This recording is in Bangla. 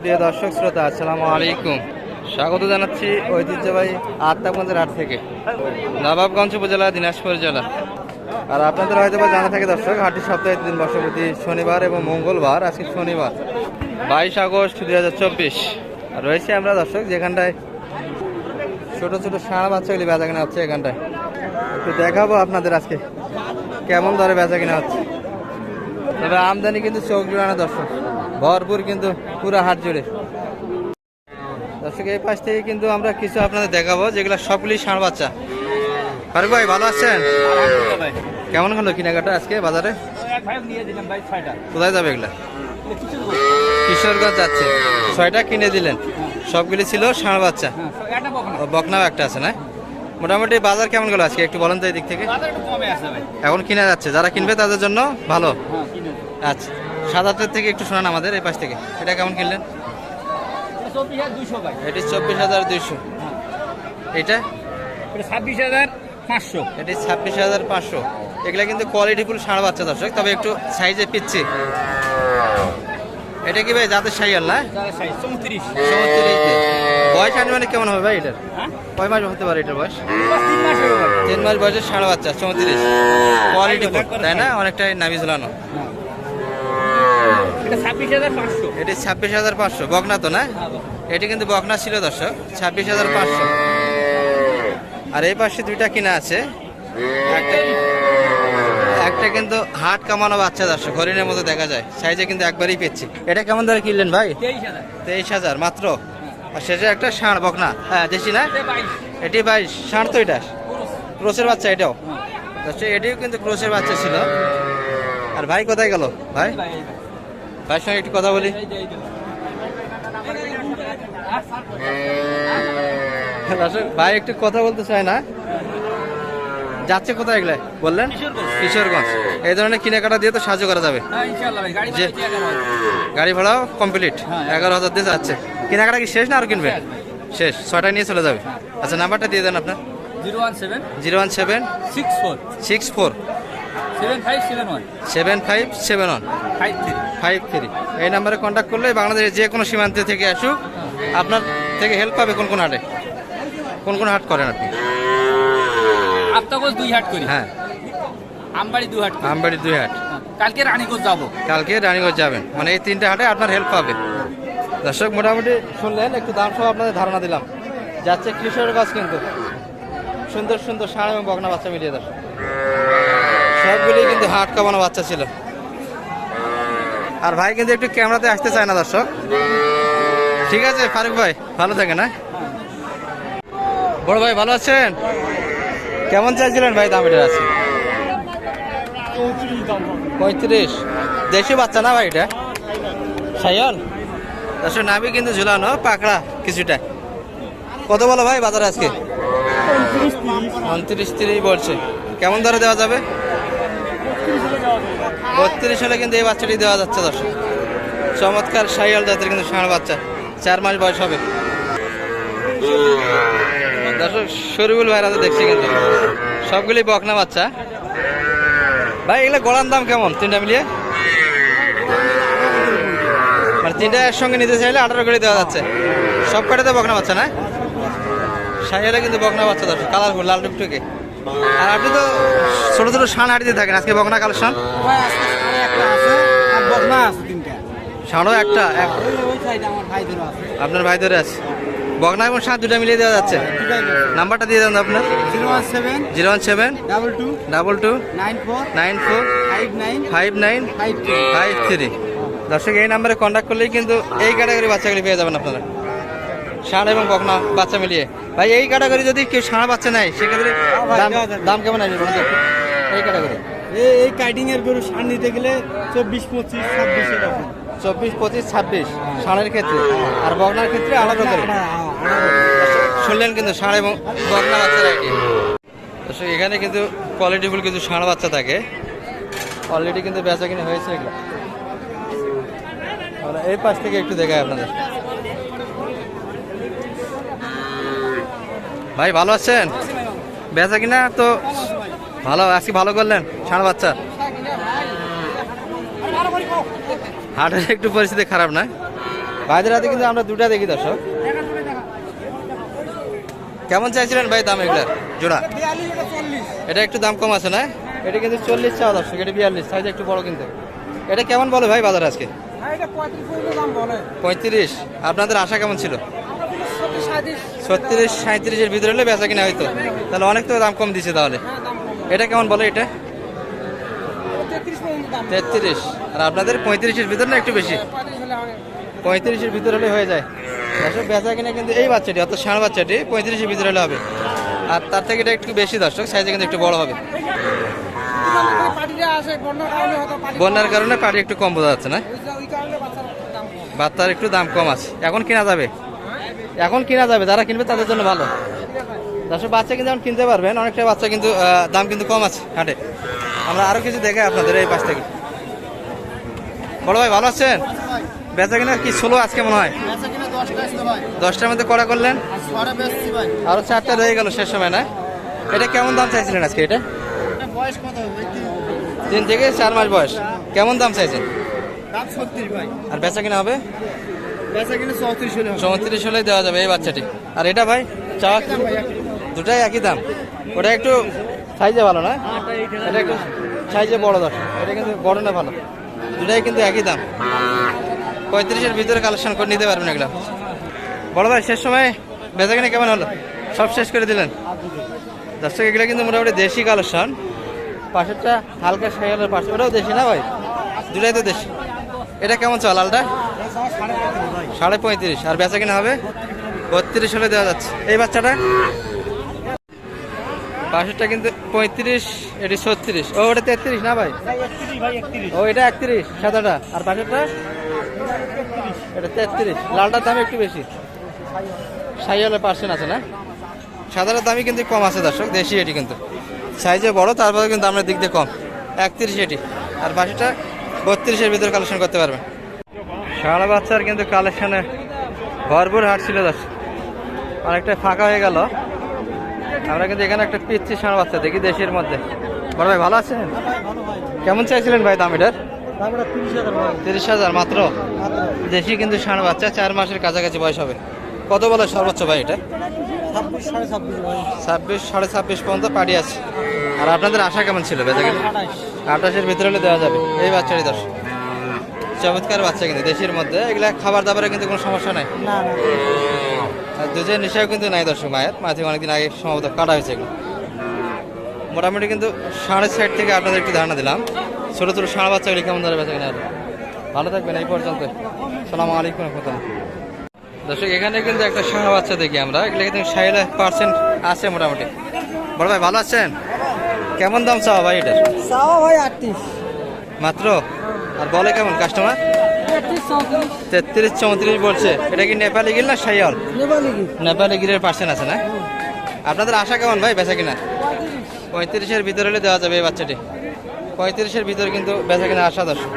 প্রিয় দর্শক, শ্রোতা, আসসালামু আলাইকুম। স্বাগত জানাচ্ছি ঐতিহ্যবাহী আত্মাগঞ্জের হাট থেকে। নবাবগঞ্জ উপজেলা, দিনাজপুর জেলা। আর আপনাদের হয়তো বা জানা থাকে দর্শক, হাটটি সপ্তাহে দিন বর্ষপতি শনিবার এবং মঙ্গলবার, আজকে শনিবার, বাইশ আগস্ট দুই হাজার চব্বিশ। রয়েছে আমরা দর্শক, যেখানটায় ছোট ছোট ষাঁড় বাচ্চাগুলি বেচা কেনা হচ্ছে, এখানটায়। একটু দেখাবো আপনাদের আজকে কেমন দরে বেচা কেনা হচ্ছে। তবে আমদানি কিন্তু চোখ জোড়ানো দর্শক। ভরপুর কিন্তু পুরো হাট জুড়ে। দর্শক এই পাশ থেকে কিন্তু আমরা কিছু আপনাদের দেখাবো যেগুলো সবগুলি ষাঁড় বাচ্চা। ফারুক ভাই ভালো আছেন? কেমন হলো কেনাকাটা আজকে বাজারে? কোথায় যাবে এগুলা? কিশোরগঞ্জ যাচ্ছে। ছয়টা কিনে দিলেন। সবগুলি ছিল ষাঁড় বাচ্চা। বকনাও একটা আছে না? মোটামুটি বাজার কেমন গেল আজকে? একটু বলেন তো এই দিক থেকে এখন কিনা যাচ্ছে। যারা কিনবে তাদের জন্য ভালো। আচ্ছা। সাত আটের থেকে একটু শোনান আমাদের এই পাশ থেকে। এটা কেমন কিনলেন? এটি চব্বিশ হাজার দুইশো। এটা? ছাব্বিশ হাজার পাঁচশো এটি ছাব্বিশ হাজার পাঁচশো। এগুলা কিন্তু কোয়ালিটি ফুল ষাঁড় বাচ্চা দর্শক তবে একটু সাইজে পিচ্ছি। এটা কি ভাই জাতের সাইয়াল না? চৌত্রিশ। বয়স আনুমানিক কেমন হবে ভাই এটার? হ্যাঁ? কয় মাস হতে পারে এটার বয়স? তিন মাস বয়সের ষাঁড় বাচ্চা চৌত্রিশ। কোয়ালিটি ফুল তাই না? অনেকটাই নামি ঝুলানো। এটা ছাব্বিশ হাজার পাঁচশো। বকনা তো না? এটি কিন্তু বকনা ছিল দর্শক ছাব্বিশ হাজার পাঁচশো। আর এই পাশে দুইটা কিনা আছে। একটা একটা কিন্তু হাট কামানো বাচ্চা দর্শক হরিণের মতো দেখা যায়। সাইজে কিন্তু একবারই পেয়েছি। এটা কেমন ধরে কিনলেন ভাই? তেইশ হাজার। মাত্র? আর শেষে একটা ষাঁড় বকনা হ্যাঁ দেশি না? এটি ভাই ষাঁড় তো এটা? ক্রোসের বাচ্চা এটাও? এটিও কিন্তু ক্রোসের বাচ্চা ছিল। আর ভাই কোথায় গেল? ভাই। ভাইয়ের সঙ্গে একটু কথা বলি। ভাই একটু কথা বলতে চায় না। যাচ্ছে কোথায় এগুলো? বললেন? কিশোরগঞ্জ। এই ধরনের কেনাকাটা দিয়ে তো সাহায্য করা যাবে। হ্যাঁ যে-। গাড়ি ভাড়াও কমপ্লিট হ্যাঁ। এগারো হাজার দিয়ে যাচ্ছে। কেনাকাটা কি শেষ না আর কিনবে? শেষ। ছয়টা নিয়ে চলে যাবে। আচ্ছা নাম্বারটা দিয়ে দেন আপনার। Zero one seven zero one seven six four. Six four. Seven five seven one five three এই নাম্বারে কন্ট্যাক্ট করলে বাংলাদেশের যে কোনো সীমান্ত থেকে আসুক আপনার থেকে হেল্প পাবে কোন কোন হাটে। কোন কোন হাট করেন আপনি? আফতাগোজ দুই হাট করি। হ্যাঁ। আমবাড়ি দুই হাট আমবাড়ি দুই হাট। কালকে রানীগঞ্জ যাব। কালকে রানীগঞ্জ যাবেন। মানে এই তিনটে হাটে আপনার হেল্প পাবে। দর্শক মোটামুটি শুনলেন একটু দাম সহ আপনাদের ধারণা দিলাম। যাচ্ছে কৃষকের গাছ কিন্তু। সুন্দর সুন্দর ষাঁড় এবং বগনা বাচ্চা মিলিয়ে দর্শক সবগুলি কিন্তু হাট কামানো বাচ্চা ছিল। আর ভাই কিন্তু একটু ক্যামেরাতে আসতে চায় না দর্শক। ঠিক আছে ফারুক ভাই ভালো থাকেন হ্যাঁ? বড় ভাই ভালো আছেন? কেমন চাইছিলেন ভাই দাম আছে? পঁয়ত্রিশ। দেশি বাচ্চা না ভাই এটা? সাইয়াল? দর্শক নাবি কিন্তু ঝুলানো পাকড়া কিছুটা। কত বলো ভাই বাজারে আজকে? উনত্রিশ তিরিশ বলছে। কেমন দরে দেওয়া যাবে? বত্রিশ হলে কিন্তু এই বাচ্চাটি দেওয়া যাচ্ছে দর্শক। চমৎকার সাইয়াল জাতের কিন্তু ষাঁড় বাচ্চা। চার মাস বয়স হবে। দর্শক, শরীফুল ভাইরা দেখছি কিন্তু। সবগুলি বকনা বাচ্চা। ভাই, এগুলো গোড়ার দাম কেমন? তিনটা মিলিয়ে? মানে তিনটা একসঙ্গে নিতে চাইলে আঠারো করে দেওয়া যাচ্ছে। সব কটাতে বকনা বাচ্চা না? সাইয়ালে কিন্তু বকনা বাচ্চা দর্শক, কালারফুল, লাল টুকটুকে। আর আপনি তো ছোট ছোট শান হাঁটিতে থাকেন। আজকে বকনা কালেকশন ষাঁড়ও একটা আপনার ভাই ধরে আছে বকনা এবং ষাঁড় দুটা মিলিয়ে দেওয়া যাচ্ছে? নাম্বারটা দিয়ে দেন আপনার। Zero one seven double two double two nine four nine four five nine five three. দর্শক এই নাম্বারে কন্ট্যাক্ট করলেই কিন্তু এই ক্যাটাগরি বাচ্চাগুলি পেয়ে যাবেন আপনারা। ষাঁড় এবং বকনা বাচ্চা মিলিয়ে। ভাই এই ক্যাটাগরি যদি কেউ ষাঁড় বাচ্চা নেয় সেক্ষেত্রে দাম দেওয়া দাম কেমন আসবে এই ক্যাটাগরি এই এই কাইটিং এর গরু সার নিতে গেলে চব্বিশ পঁচিশ ছাব্বিশ এরকম। চব্বিশ পঁচিশ ছাব্বিশ ষাঁড়ের ক্ষেত্রে। আর বকনার ক্ষেত্রে আলাদা করে। শুনলেন কিন্তু ষাঁড় এবং বকনা বাচ্চার আইডিয়া এখানে কিন্তু কোয়ালিটিফুল কিন্তু ষাঁড় বাচ্চা থাকে। অলরেডি কিন্তু বেচা কিনে হয়েছে এগুলো। এই পাশ থেকে একটু দেখাই আপনাদের। ভাই ভালো আছেন? বেচা কিনা তো ভালো আজকে ভালো করলেন ষাঁড় বাচ্চা? হাটের একটু পরিস্থিতি খারাপ না? ভাইদের হাতে কিন্তু আমরা দুটা দেখি দর্শক। কেমন চাইছিলেন ভাই দাম এগুলার জোড়া? এটা একটু দাম কম আছে না? এটা কিন্তু চল্লিশ চাওয়া দর্শক এটা বিয়াল্লিশ সাইজ একটু বড় কিন্তু। এটা কেমন বলে ভাই বাজার আজকে? পঁয়ত্রিশ। আপনাদের আশা কেমন ছিল? ছত্রিশ সাঁত্রিশের ভিতরে হলে বেচা কিনা হয়তো তাহলে অনেক তো দাম কম দিছে তাহলে। এটা কেমন বলে এটা? তেত্রিশ আর আপনাদের পঁয়ত্রিশের ভিতরে না একটু বেশি? পঁয়ত্রিশের ভিতরে হলে হয়ে যায়। দর্শক বেচা কিনা কিন্তু এই বাচ্চাটি অর্থাৎ ষাঁড় বাচ্চাটি পঁয়ত্রিশের ভিতরে হলে হবে। আর তার থেকে এটা একটু বেশি দর্শক সাইজে কিন্তু একটু বড় হবে। বন্যার কারণে পাটি একটু কম বোঝা যাচ্ছে না? বাচ্চার একটু দাম কম আছে। এখন কিনা যাবে? এখন কিনা যাবে যারা কিনবে তাদের জন্য ভালো। দর্শক বাচ্চা কিন্তু এখন কিনতে পারবেন অনেকটা বাচ্চা কিন্তু দাম কিন্তু কম আছে হাটে। আমরা আরও কিছু দেখে আপনাদের এই পাশ থেকে। বড় ভাই ভালো আছেন? বেচা কিনা কি ষোলো আজকে মনে হয়? দশটার মধ্যে করা করলেন? আরও চারটা রয়ে গেল শেষ সময় না? এটা কেমন দাম চাইছিলেন আজকে এটা? তিন থেকে চার মাস বয়স। কেমন দাম চাইছেন? আর বেচা কিনা হবে? চৌত্রিশ হলে দেওয়া যাবে এই বাচ্চাটি। আর এটা ভাই চা দুটাই একই দাম। ওটা একটু সাইজে ভালো না? এটা একটু সাইজে বড় দশ। এটা কিন্তু বড় না ভালো। দুটাই কিন্তু একই দাম। পঁয়ত্রিশের ভিতরে কালেকশন করে নিতে পারবেন এগুলো। বড় ভাই শেষ সময় বেচা কেমন হলো? সব শেষ করে দিলেন? দর্শক এগুলো কিন্তু মোটামুটি দেশি কালেকশন। পাশেরটা হালকা সাইকেলের পাশে। ওটাও দেশি না ভাই? দুটাই তো দেশি। এটা কেমন চল লালটা? সাড়ে পঁয়ত্রিশ। আর বেচা কিনা হবে? বত্রিশ হলে দেওয়া যাচ্ছে। এই বাচ্চাটা? পাশেরটা কিন্তু পঁয়ত্রিশ, এটি ছত্রিশ। ও, ওটা তেত্রিশ না ভাই? ও, এটা একত্রিশ, সাদাটা। আর পাশেরটা এটা তেত্রিশ। লালটার দাম একটু বেশি। সাইয়ালের পার্সেন্ট আছে না? সাদাটার দামই কিন্তু কম আছে দর্শক, দেশি এটি কিন্তু। সাইজে বড়, তারপরে কিন্তু আমরা দিক দিয়ে কম। একত্রিশ এটি। আর বাকিটা বত্রিশের ভিতরে কালেকশন করতে পারবেন। সারা বাচ্চার কিন্তু কালেকশনে ভরপুর হাট ছিল দর্শক। অনেকটা ফাঁকা হয়ে গেল। আমরা কিন্তু এখানে একটা পিচ্ছি সারা বাচ্চা দেখি দেশের মধ্যে। বড় ভাই ভালো আছেন? কেমন চাইছিলেন ভাই দাম এটার? তিরিশ হাজার মাত্র? দেশি কিন্তু ষাঁড় বাচ্চা চার মাসের কাছাকাছি বয়স হবে। কত বলে সর্বোচ্চ ভাই এটা? ছাব্বিশ সাড়ে ছাব্বিশ পর্যন্ত পাড়ি আছে। আর আপনাদের আশা কেমন ছিল বেচা কিনা আঠাশের ভিতরে হলে দেওয়া যাবে। এই বাচ্চারই দশ চমৎকার বাচ্চা কিন্তু দেশের মধ্যে। এগুলা খাবার দাবারে কিন্তু কোনো সমস্যা নাই। আর দুধের নেশাও কিন্তু নাই দর্শক মায়ের মাঝে অনেকদিন আগে সম্ভবত কাটা হয়েছে এগুলো। মোটামুটি কিন্তু সাড়ে সাইড থেকে আপনাদের একটু ধারণা দিলাম। ছোটো ছোটো সাড়ে বাচ্চাগুলি কেমন ধরে বেচা কিনা ভালো থাকবেন এই পর্যন্ত। সালাম আলাইকুম রহমতুল্লাহ। দর্শক এখানে কিন্তু একটা সাড়া বাচ্চা দেখি আমরা। এগুলো কিন্তু ষাট পার্সেন্ট আছে মোটামুটি। বড় ভাই ভালো আছেন? কেমন দাম চাওয়া ভাই এটার? চাওয়া ভাই আটত্রিশ। মাত্র? আর বলে কেমন কাস্টমার তেত্রিশ চৌত্রিশ। বলছে। এটা কি নেপালি গিল না সাইয়াল নেপালি গিলের পার্সেন্ট আছে না? আপনাদের আশা কেমন ভাই বেচা কিনা? পঁয়ত্রিশের ভিতরে হলে দেওয়া যাবে এই বাচ্চাটি। পঁয়ত্রিশের ভিতরে কিন্তু বেচা কিনা আশা দর্শক।